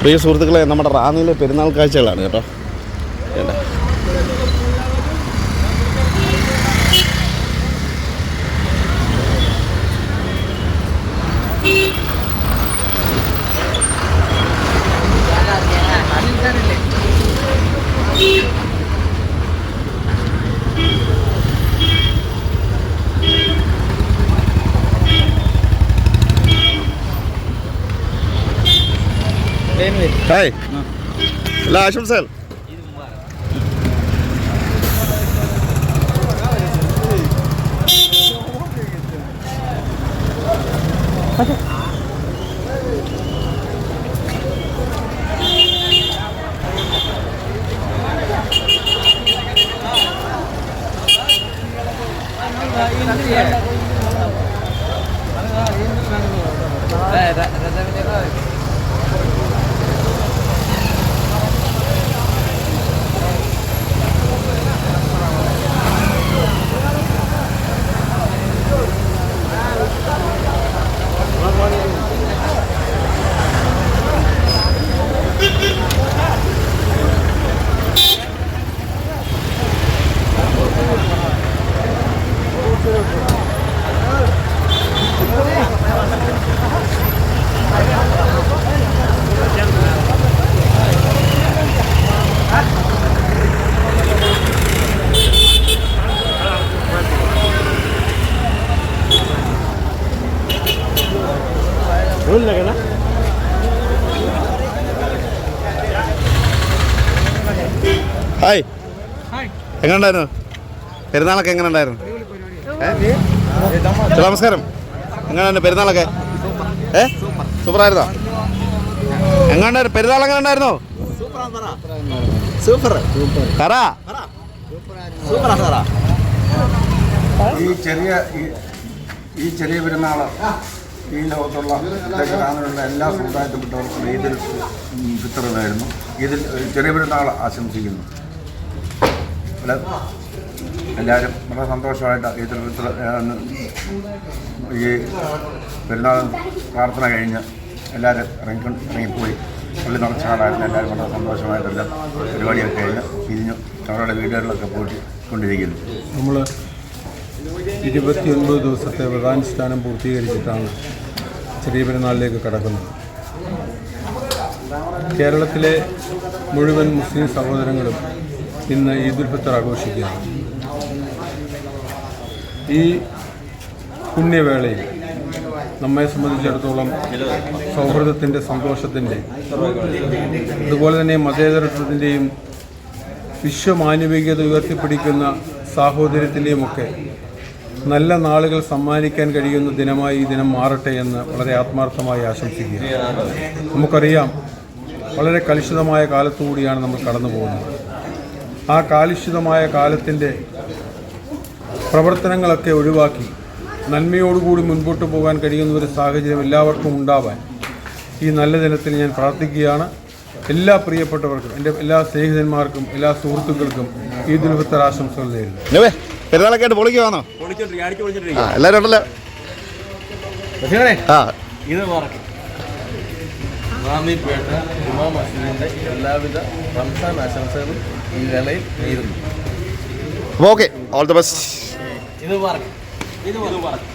പ്രിയ സുഹൃത്തുക്കളെ നമ്മുടെ റാന്നിയിലെ പെരുന്നാൾ കാഴ്ചകളാണ് കേട്ടോ. హాయ్ ఇలా ఆశం సార్ Yeah. ഹായ്. എല്ലാ ആശംസകൾ ഹായ്. എങ്ങനെ ഉണ്ടായിരുന്നു പെരുന്നാളൊക്കെ എങ്ങനെ ഉണ്ടായിരുന്നു ഏ? നമസ്കാരം. എങ്ങനെയുണ്ട് പെരുന്നാളൊക്കെ? ഏ? സൂപ്പറായിരുന്നോ? എങ്ങനെയുണ്ടായിരുന്നു? പെരുന്നാൾ എങ്ങനെ ഉണ്ടായിരുന്നോ? സൂപ്പർ. സാറാ. ഈ ചെറിയ ഈ- ചെറിയ പെരുന്നാൾ ഈ ലോകത്തുള്ള കാണാനുള്ള എല്ലാ സമുദായത്തിൽപ്പെട്ടവർക്കും ഈദിൽ ഫിത്തറുമായിരുന്നു ഇതിൽ ചെറിയ പെരുന്നാൾ ആശംസിക്കുന്നു. എല്ലാവരും വളരെ സന്തോഷമായിട്ട് ഈദുൽ ഫിത്തർ ഈ പെരുന്നാൾ പ്രാർത്ഥന കഴിഞ്ഞ് എല്ലാവരും ഇറങ്ങി ഇറങ്ങിപ്പോയി. പള്ളി നിറച്ചാളായിരുന്നു എല്ലാവരും വളരെ സന്തോഷമായിട്ടെല്ലാം പരിപാടിയൊക്കെ കഴിഞ്ഞ് പിരിഞ്ഞു അവരുടെ വീടുകളിലൊക്കെ പോയിട്ട് കൊണ്ടിരിക്കുന്നു നമ്മൾ ഇരുപത്തിയൊൻപത് ദിവസത്തെ വ്രതാനുഷ്ഠാനം പൂർത്തീകരിച്ചിട്ടാണ് ചെറിയ പെരുന്നാളിലേക്ക് കടക്കുന്നത്. കേരളത്തിലെ മുഴുവൻ മുസ്ലിം സഹോദരങ്ങളും ഇന്ന് ഈദുൽ ഫിത്തർ ആഘോഷിക്കുകയാണ്. ഈ പുണ്യവേളയിൽ നമ്മെ സംബന്ധിച്ചിടത്തോളം സൗഹൃദത്തിന്റെ സന്തോഷത്തിന്റെ അതുപോലെ തന്നെ മതേതരത്വത്തിന്റെയും വിശ്വമാനവികത ഉയർത്തിപ്പിടിക്കുന്ന സാഹോദര്യത്തിന്റെയുമൊക്കെ നല്ല നാളുകൾ സമ്മാനിക്കാൻ കഴിയുന്ന ദിനമായി ഈ ദിനം മാറട്ടെ എന്ന് വളരെ ആത്മാർത്ഥമായി ആശംസിക്കുക നമുക്കറിയാം വളരെ കലുഷിതമായ കാലത്തുകൂടിയാണ് നമ്മൾ കടന്നു പോകുന്നത്. ആ കാലുഷിതമായ കാലത്തിന്റെ പ്രവർത്തനങ്ങളൊക്കെ ഒഴിവാക്കി നന്മയോടുകൂടി മുൻപോട്ട് പോകാൻ കഴിയുന്ന ഒരു സാഹചര്യം എല്ലാവർക്കും ഉണ്ടാവാൻ ഈ നല്ല ദിനത്തിൽ ഞാൻ പ്രാർത്ഥിക്കുകയാണ്. എല്ലാ പ്രിയപ്പെട്ടവർക്കും എന്റെ എല്ലാ സ്നേഹിതന്മാർക്കും എല്ലാ സുഹൃത്തുക്കൾക്കും ഈ ദുരിതത്തിൽ ആശംസകൾ നേരുന്നു. ഇന്നവേ പെരുന്നാളൊക്കെ ആയിട്ട് പൊളിക്കുവാണോ ആ എല്ലാവരും ഉണ്ടല്ലോ. ആ. ഇത് മസ്ജിദിന്റെ എല്ലാവിധ റംസാൻ ആശംസകളും ഈ വേളയിൽ നേരുന്നു. ഓക്കെ ഓൾ ദ ബെസ്റ്റ് ഇത് വർക്ക് ഇത് മറക്കും